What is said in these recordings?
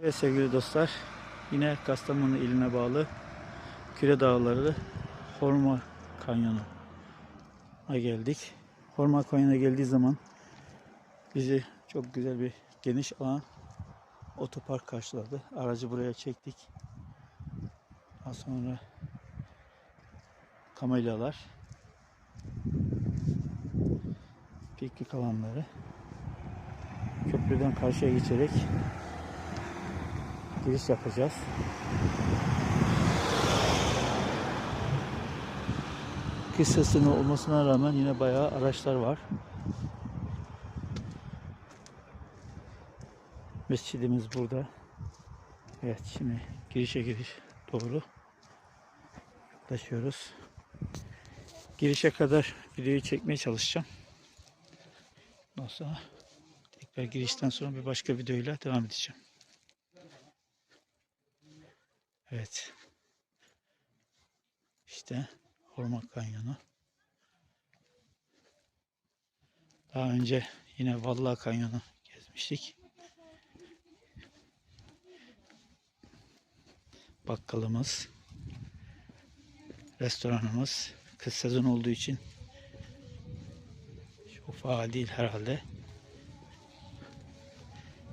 Evet sevgili dostlar, yine Kastamonu iline bağlı Küre Dağları Horma Kanyonu'na geldik. Horma Kanyonu'na geldiği zaman bizi çok güzel bir geniş alan otopark karşıladı. Aracı buraya çektik. Daha sonra kamelyalar, piknik alanları, köprüden karşıya geçerek giriş yapacağız. Kış sesini olmasına rağmen yine bayağı araçlar var. Mescidimiz burada. Evet şimdi girişe giriş doğru yaklaşıyoruz. Girişe kadar videoyu çekmeye çalışacağım. Ondan sonra tekrar girişten sonra bir başka videoyla devam edeceğim. Evet. İşte Orman Kanyonu. Daha önce yine Vallahi Kanyonu gezmiştik. Bakkalımız, restoranımız kış sezon olduğu için çok değil herhalde.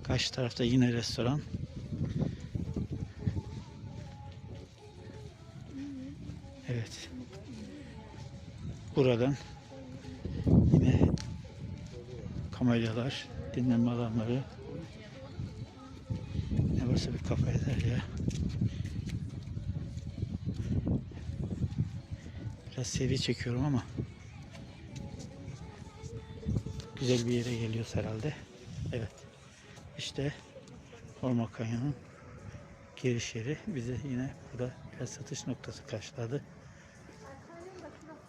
Karşı tarafta yine restoran. Evet. Buradan yine kamelyalar, dinlenme alanları ne varsa bir kafa eder ya. Biraz seri çekiyorum ama güzel bir yere geliyoruz herhalde. Evet. İşte Orman Kanyonu'nun giriş yeri bize yine burada biraz satış noktası karşıladı.